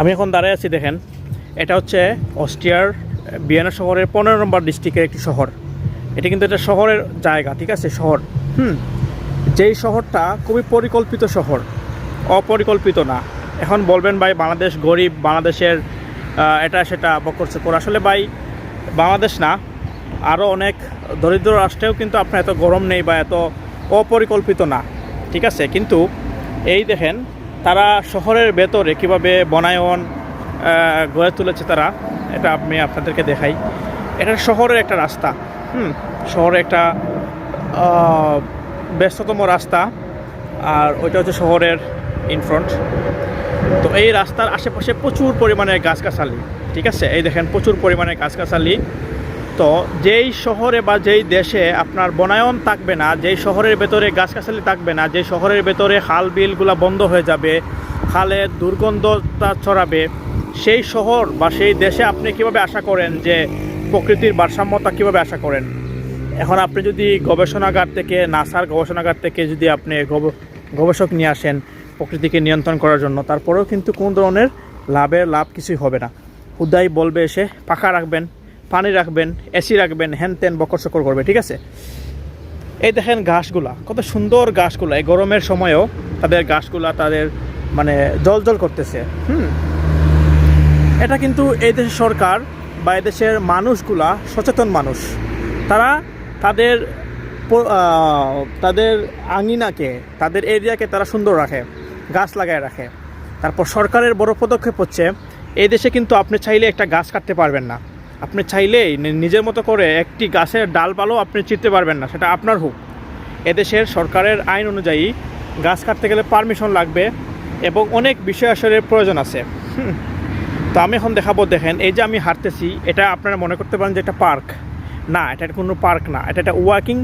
আমি এখন দাঁড়ায় আছি, দেখেন। এটা হচ্ছে অস্ট্রিয়ার বিয়ানা শহরের পনেরো নম্বর ডিস্ট্রিক্টের একটি শহর। এটা কিন্তু এটা শহরের জায়গা, ঠিক আছে? শহর। হুম? যেই শহরটা খুবই পরিকল্পিত শহর, অপরিকল্পিত না। এখন বলবেন, ভাই, বাংলাদেশ গরিব, বাংলাদেশের এটা সেটা বকর চকর আসলে ভাই, বাংলাদেশ না। আরও অনেক দরিদ্র রাষ্ট্রেও কিন্তু আপনার এত গরম নেই বা এত অপরিকল্পিত না, ঠিক আছে? কিন্তু এই দেখেন তারা শহরের ভেতরে কীভাবে বনায়ন গড়ে তুলেছে তারা, এটা আমি আপনাদেরকে দেখাই। এটা শহরের একটা রাস্তা, হুম? শহরে একটা ব্যস্ততম রাস্তা, আর ওইটা হচ্ছে শহরের ইনফ্রন্ট তো এই রাস্তার আশেপাশে প্রচুর পরিমাণে গাছগাছালি, ঠিক আছে? এই দেখেন, প্রচুর পরিমাণে গাছগাছালি। তো যেই শহরে বা যেই দেশে আপনার বনায়ন থাকবে না, যেই শহরের ভেতরে গাছগাছালি থাকবে না, যেই শহরের ভেতরে খাল বিলগুলো বন্ধ হয়ে যাবে, খালে দুর্গন্ধতা ছড়াবে, সেই শহর বা সেই দেশে আপনি কীভাবে আশা করেন যে প্রকৃতির ভারসাম্যতা কীভাবে আশা করেন? এখন আপনি যদি গবেষণাগার থেকে, নাসার গবেষণাগার থেকে যদি আপনি গবেষক নিয়ে আসেন প্রকৃতিকে নিয়ন্ত্রণ করার জন্য, তারপরেও কিন্তু কোনো ধরনের লাভের লাভ কিছুই হবে না। হুদাই বলবে এসে, পাখা রাখবেন। পানি রাখবেন এসি রাখবেন, হ্যান ত্যান, বকর সকর করবে ঠিক আছে? এই দেখেন ঘাসগুলা, কত সুন্দর ঘাসগুলা। এই গরমের সময়ও তাদের ঘাসগুলা তাদের মানে জল জল করতেছে, হুম? এটা কিন্তু এই দেশের সরকার বা এদেশের মানুষগুলা সচেতন মানুষ। তারা তাদের তাদের আঙিনাকে, তাদের এরিয়াকে তারা সুন্দর রাখে, গাছ লাগায় রাখে। তারপর সরকারের বড় পদক্ষেপ হচ্ছে, এই দেশে কিন্তু আপনি চাইলে একটা গাছ কাটতে পারবেন না। আপনি চাইলেই নিজের মতো করে একটি গাছের ডালপালাও আপনি চিনতে পারবেন না, সেটা আপনার হোক। এদেশের সরকারের আইন অনুযায়ী গাছ কাটতে গেলে পারমিশন লাগবে এবং অনেক বিষয় আসলে প্রয়োজন আছে। তো আমি এখন দেখাবো, দেখেন, এই যে আমি হাঁটতেছি, এটা আপনারা মনে করতে পারেন যে এটা পার্ক। না, এটা কোনো পার্ক না, এটা একটা ওয়াকিং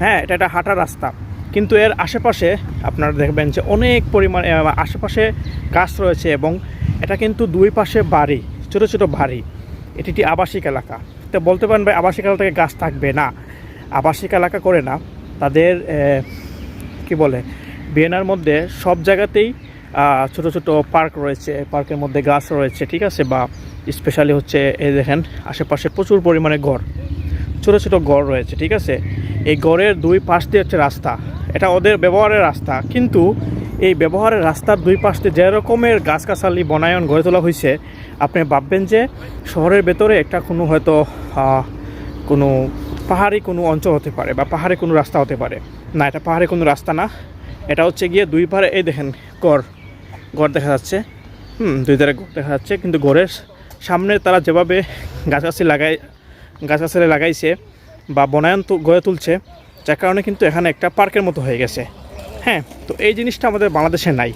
হ্যাঁ এটা একটা হাঁটার রাস্তা। কিন্তু এর আশেপাশে আপনারা দেখবেন যে অনেক পরিমাণে আশেপাশে গাছ রয়েছে এবং এটা কিন্তু দুই পাশে বাড়ি, ছোট ছোট বাড়ি। এটি একটি আবাসিক এলাকা। তো বলতে পারেন ভাই, আবাসিক এলাকা থেকে গাছ থাকবে না। আবাসিক এলাকা করে না, তাদের কি বলে বিয়েনার মধ্যে সব জায়গাতেই ছোট ছোট পার্ক রয়েছে, পার্কের মধ্যে গাছ রয়েছে, ঠিক আছে? বা স্পেশালি হচ্ছে এই দেখেন, আশেপাশে প্রচুর পরিমাণে গড় ছোট ছোট গড় রয়েছে, ঠিক আছে? এই গড়ের দুই পাশ দিয়ে হচ্ছে রাস্তা। এটা ওদের ব্যবহারের রাস্তা, কিন্তু এই ব্যবহারের রাস্তার দুই পাশ দিয়ে যে রকমের গাছগাছালি, বনায়ন গড়ে তোলা হয়েছে আপনি ভাববেন যে শহরের ভেতরে একটা কোনো হয়তো কোনো পাহাড়ি কোনো অঞ্চল হতে পারে বা পাহাড়ে কোনো রাস্তা হতে পারে। না, এটা পাহাড়ে কোনো রাস্তা না। এটা হচ্ছে গিয়ে দুই পাহাড়ে এই দেখেন, গড়। গড় দেখা যাচ্ছে। হুম, দুই ধারে গড় দেখা যাচ্ছে। কিন্তু গড়ের সামনে তারা যেভাবে গাছগাছালি লাগাই গাছগাছালি লাগাইছে বা বনায়ন তু- গড়ে তুলছে, যার কারণে কিন্তু এখানে একটা পার্কের মতো হয়ে গেছে। হ্যাঁ তো এই জিনিসটা আমাদের বাংলাদেশে নাই।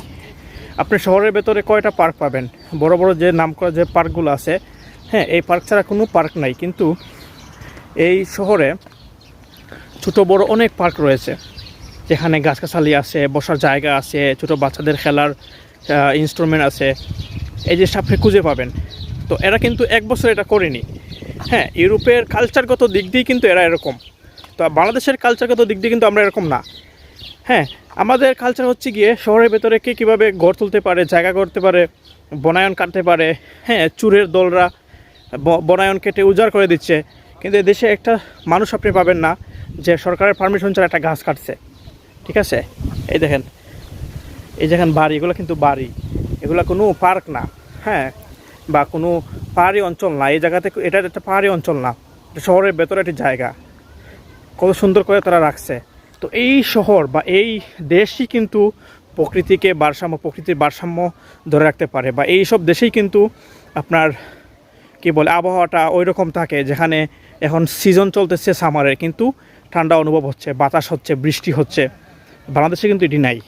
আপনি শহরের ভেতরে কয়টা পার্ক পাবেন? বড় বড় যে নাম করা যে পার্কগুলো আছে হ্যাঁ এই পার্ক ছাড়া কোনো পার্ক নাই। কিন্তু এই শহরে ছোট বড় অনেক পার্ক রয়েছে। যেখানে গাছগাছালি আছে, বসার জায়গা আছে, ছোট বাচ্চাদের খেলার ইনস্ট্রুমেন্ট আছে। এই যে আপনি খুঁজে পাবেন। তো এরা কিন্তু এক বছর এটা করেনি। হ্যাঁ ইউরোপের কালচারগত দিক দিয়ে কিন্তু এরা এরকম। তো বাংলাদেশের কালচারগত দিক দিয়ে কিন্তু আমরা এরকম না। হ্যাঁ আমাদের কালচার হচ্ছে গিয়ে শহরের ভেতরে কে কীভাবে গড় তুলতে পারে, জায়গা করতে পারে, বনায়ন কাটতে পারে হ্যাঁ চুরের দলরা বনায়ন কেটে উজাড় করে দিচ্ছে। কিন্তু দেশে একটা মানুষ আপনি পাবেন না যে সরকারের পারমিশন ছাড়া একটা গাছ কাটছে। ঠিক আছে? এই দেখেন এই দেখেন বাড়ি, এগুলো কিন্তু বাড়ি। এগুলো কোনো পার্ক না হ্যাঁ বা কোনো পাহাড়ি অঞ্চল না। এই জায়গাতে এটা একটা পাহাড়ি অঞ্চল না। শহরের ভেতরে একটি জায়গা। কত সুন্দর করে তারা রাখছে। তো এই শহর বা এই দেশই কিন্তু প্রকৃতিকে ভারসাম্য, প্রকৃতির ভারসাম্য ধরে রাখতে পারে বা এই সব দেশেই কিন্তু আপনার, কি বলে, আবহাওয়াটা ওই রকম থাকে যেখানে এখন সিজন চলতেছে সামারের কিন্তু ঠান্ডা অনুভব হচ্ছে, বাতাস হচ্ছে, বৃষ্টি হচ্ছে। বাংলাদেশে কিন্তু এটি নাই।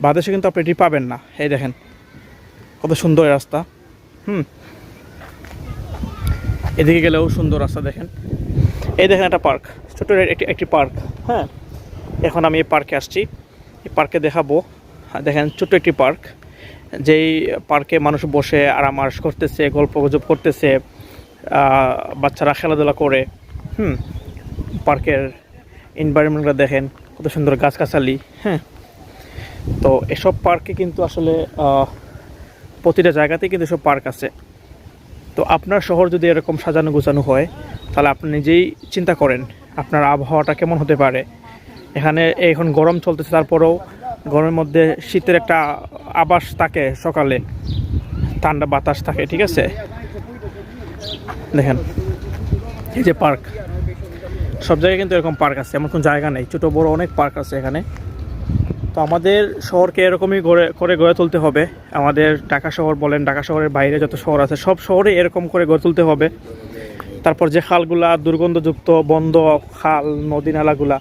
বাংলাদেশে কিন্তু আপনি এটি পাবেন না। এই দেখেন, কত সুন্দর রাস্তা। হুম। এদিকে গেলেও সুন্দর রাস্তা দেখেন। এই দেখেন একটা পার্ক ছোট একটি একটি পার্ক। হ্যাঁ এখন আমি এই পার্কে আসছি। এই পার্কে দেখাবো, দেখেন ছোট্ট একটি পার্ক, যেই পার্কে মানুষ বসে আরাম আরাস করতেছে, গল্প গুজব করতেছে বাচ্চারা খেলাধুলা করে, হুম, পার্কের এনভায়রনমেন্টটা দেখেন, কত সুন্দর গাছগাছালি হ্যাঁ। তো এসব পার্কে কিন্তু আসলে প্রতিটা জায়গাতেই কিন্তু সব পার্ক আছে। তো আপনার শহর যদি এরকম সাজানো গোছানো হয়, তাহলে আপনি নিজেই চিন্তা করেন আপনার আবহাওয়াটা কেমন হতে পারে? এখানে এখন গরম চলতেছে, তারপরেও গরমের মধ্যে শীতের একটা আবাস থাকে সকালে, ঠান্ডা বাতাস থাকে, ঠিক আছে? দেখেন, এই যে পার্ক, সব জায়গায় কিন্তু এরকম পার্ক আছে, এমন কোনো জায়গা নেই, ছোটো বড় অনেক পার্ক আছে এখানে। তো আমাদের শহরকে এরকমই গড়ে, করে গড়ে তুলতে হবে। আমাদের ঢাকা শহর বলেন, ঢাকা শহরের বাইরে যত শহর আছে, সব শহরে এরকম করে গড়ে তুলতে হবে। তারপর যে খালগুলা দুর্গন্ধযুক্ত, বন্ধ খাল, নদী নালাগুলা,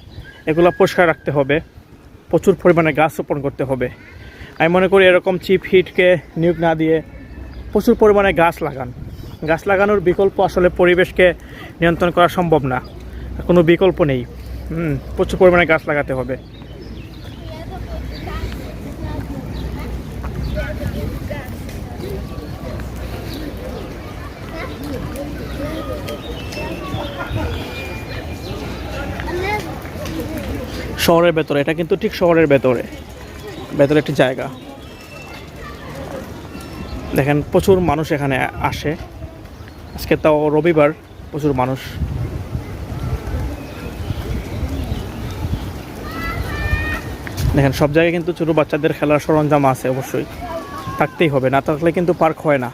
এগুলো পরিষ্কার রাখতে হবে। প্রচুর পরিমাণে গাছ রোপণ করতে হবে। আমি মনে করি এরকম চিপ হিটকে নিয়োগ না দিয়ে প্রচুর পরিমাণে গাছ লাগান। গাছ লাগানোর বিকল্প আসলে পরিবেশকে নিয়ন্ত্রণ করা সম্ভব না। কোনো বিকল্প নেই। প্রচুর পরিমাণে গাছ লাগাতে হবে। শহরের ভেতরে, এটা কিন্তু ঠিক শহরের ভেতরে। ভেতরে একটি জায়গা। দেখেন, প্রচুর মানুষ এখানে আসে। আজকে তাও রবিবার, প্রচুর মানুষ। দেখেন, সব জায়গায় কিন্তু ছোটো বাচ্চাদের খেলার সরঞ্জাম আছে অবশ্যই। থাকতেই হবে, না থাকলে কিন্তু পার্ক হয় না।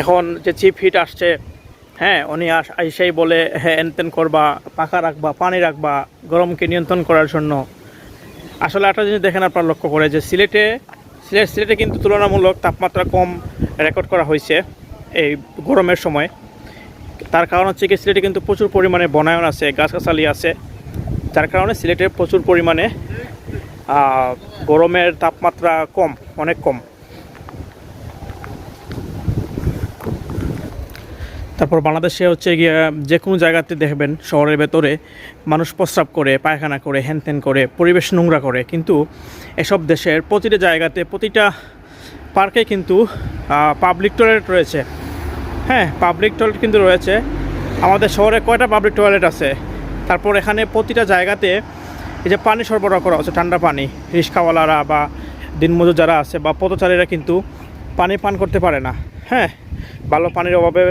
এখন যে চিপ হিট আসছে হ্যাঁ উনি আস আইসাই বলে হ্যাঁ এনতেন করবা, পাখা রাখবা, পানি রাখবা, গরমকে নিয়ন্ত্রণ করার জন্য। আসলে একটা জিনিস দেখেন আপনার লক্ষ্য করে যে সিলেটে, সিলেট সিলেটে কিন্তু তুলনামূলক তাপমাত্রা কম রেকর্ড করা হয়েছে এই গরমের সময়। তার কারণ হচ্ছে কি, সিলেটে কিন্তু প্রচুর পরিমাণে বনায়ন আছে, গাছগাছালি আছে। যার কারণে সিলেটে প্রচুর পরিমাণে গরমের তাপমাত্রা কম, অনেক কম। তারপর বাংলাদেশে হচ্ছে গিয়ে যে কোনো জায়গাতে দেখবেন শহরের ভেতরে মানুষ প্রস্রাব করে, পায়খানা করে, হ্যানত্যান করে, পরিবেশ নোংরা করে। কিন্তু এসব দেশের প্রতিটা জায়গাতে, প্রতিটা পার্কে কিন্তু পাবলিক টয়লেট রয়েছে। হ্যাঁ পাবলিক টয়লেট কিন্তু রয়েছে। আমাদের শহরে কয়টা পাবলিক টয়লেট আছে? তারপর এখানে প্রতিটা জায়গাতে এই যে পানি সরবরাহ করা হচ্ছে, ঠান্ডা পানি। রিক্সাওয়ালারা বা দিনমজুর যারা আছে বা পথচারীরা কিন্তু পানি পান করতে পারে না। হ্যাঁ ভালো পানির অভাবে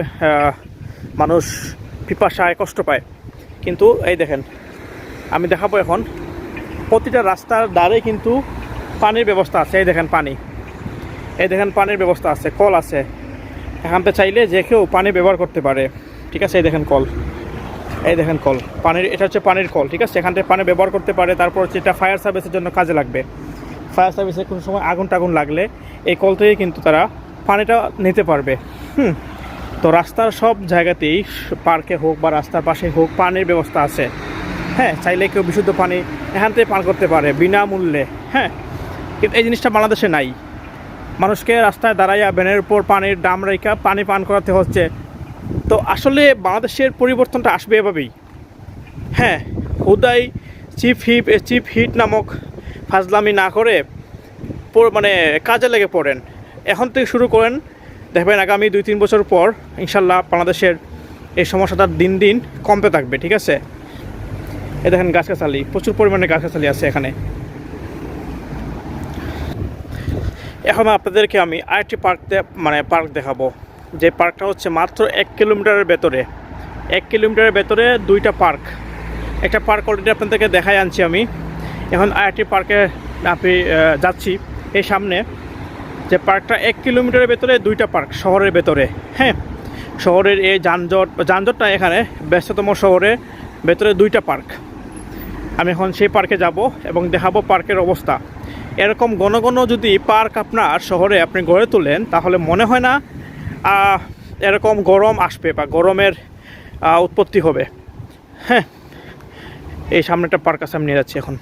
মানুষ পিপাসায় কষ্ট পায়। কিন্তু এই দেখেন, আমি দেখাবো এখন, প্রতিটা রাস্তার ধারে কিন্তু পানির ব্যবস্থা আছে। এই দেখেন পানি। এই দেখেন পানির ব্যবস্থা আছে, কল আছে। এখানতে চাইলে যে কেউ পানি ব্যবহার করতে পারে। ঠিক আছে, এই দেখেন কল। এই দেখেন কল। পানির, এটা হচ্ছে পানির কল, ঠিক আছে? এখান থেকে পানি ব্যবহার করতে পারে, তারপর হচ্ছে এটা ফায়ার সার্ভিসের জন্য কাজে লাগবে। ফায়ার সার্ভিসে কোনো সময় আগুন টাগুন লাগলে এই কল থেকে কিন্তু তারা পানিটা নিতে পারবে। হুম। তো রাস্তার সব জায়গাতেই পার্কে হোক বা রাস্তার পাশে হোক পানির ব্যবস্থা আছে। হ্যাঁ চাইলে কেউ বিশুদ্ধ পানি এখান থেকে পান করতে পারে বিনামূল্যে। হ্যাঁ কিন্তু এই জিনিসটা বাংলাদেশে নাই। মানুষকে রাস্তায় দাঁড়াইয়া ভ্যানের উপর পানির দাম রেখা পানি পান করাতে হচ্ছে। তো আসলে বাংলাদেশের পরিবর্তনটা আসবে এভাবেই। হ্যাঁ হুদাই চিপ হিপ চিপ হিট নামক ফাজলামি না করে মানে কাজে লেগে পড়েন। এখন থেকে শুরু করেন। দেখবেন আগামী দুই, তিন বছর পর ইনশাল্লাহ বাংলাদেশের এই সমস্যাটা দিন দিন কমতে থাকবে, ঠিক আছে? এ দেখেন গাছগাছালি, প্রচুর পরিমাণে গাছগাছালি আছে এখানে। এখন আপনাদেরকে আমি আরেকটি পার্ক মানে পার্ক দেখাবো। যে পার্কটা হচ্ছে মাত্র এক কিলোমিটারের ভেতরে। এক কিলোমিটারের ভেতরে দুইটা পার্ক একটা পার্ক অলরেডি আপনাদেরকে দেখাই আনছি আমি। এখন আরেকটি পার্কে আপনি যাচ্ছি। এই সামনে যে পার্কটা এক কিলোমিটারের ভেতরে, দুইটা পার্ক শহরের ভেতরে হ্যাঁ? শহরের এই যানজট, যানজটটা এখানে ব্যস্ততম শহরে, ভেতরে দুইটা পার্ক। আমি এখন সেই পার্কে যাব এবং দেখাবো পার্কের অবস্থা। এরকম ঘন ঘন যদি পার্ক আপনার শহরে আপনি গড়ে তোলেন, তাহলে মনে হয় না এরকম গরম আসবে বা গরমের উৎপত্তি হবে। হ্যাঁ? এই সামনে একটা পার্ক আছে, আমি নিয়ে যাচ্ছি এখন।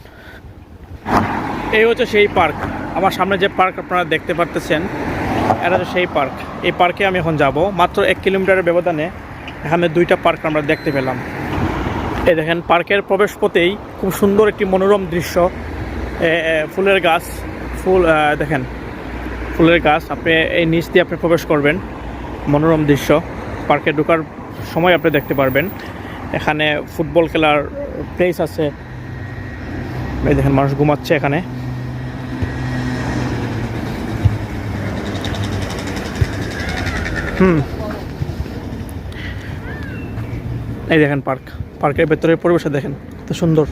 এই হচ্ছে সেই পার্ক। আমার সামনে যে পার্ক আপনারা দেখতে পারতেছেন, এটা সেই পার্ক। এই পার্কে আমি এখন যাব। মাত্র এক কিলোমিটারের ব্যবধানে এখানে দুইটা পার্ক আমরা দেখতে পেলাম। এই দেখেন, পার্কের প্রবেশ পথেই খুব সুন্দর একটি মনোরম দৃশ্য। ফুলের গাছ, ফুল দেখেন, ফুলের গাছ, আপনি এই নিচ দিয়ে আপনি প্রবেশ করবেন। মনোরম দৃশ্য। পার্কে ঢোকার সময় আপনি দেখতে পারবেন। এখানে ফুটবল খেলার প্লেস আছে। এই দেখেন, মানুষ ঘুমাচ্ছে এখানে। হুম। এই দেখেন পার্ক। পার্কের ভেতরের পরিবেশটা দেখেন, কত সুন্দর।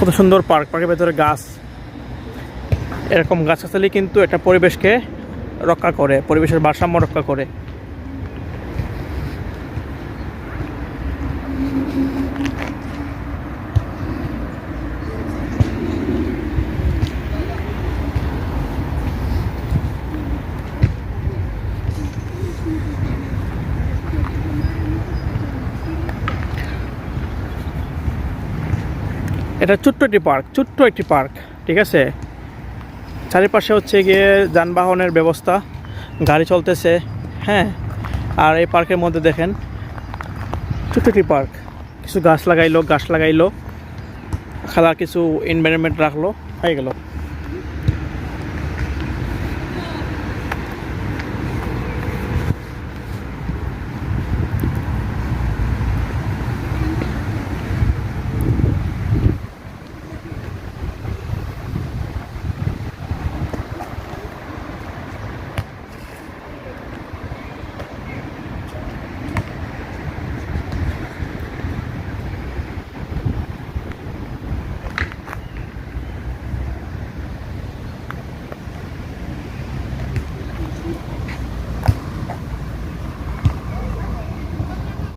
কত সুন্দর পার্ক। পার্কের ভেতরে গাছ। এরকম গাছগাছালি কিন্তু এটা পরিবেশকে রক্ষা করে, পরিবেশের ভারসাম্য রক্ষা করে। এটা ছোট্ট একটি পার্ক, ছোট্ট একটি পার্ক, ঠিক আছে? চারিপাশে হচ্ছে গিয়ে যানবাহনের ব্যবস্থা, গাড়ি চলতেছে হ্যাঁ? আর এই পার্কের মধ্যে দেখেন, ছোট্ট একটি পার্ক। কিছু গাছ লাগাইলো গাছ লাগাইলো, খেলার কিছু এনভায়রনমেন্ট রাখল, হয়ে গেল।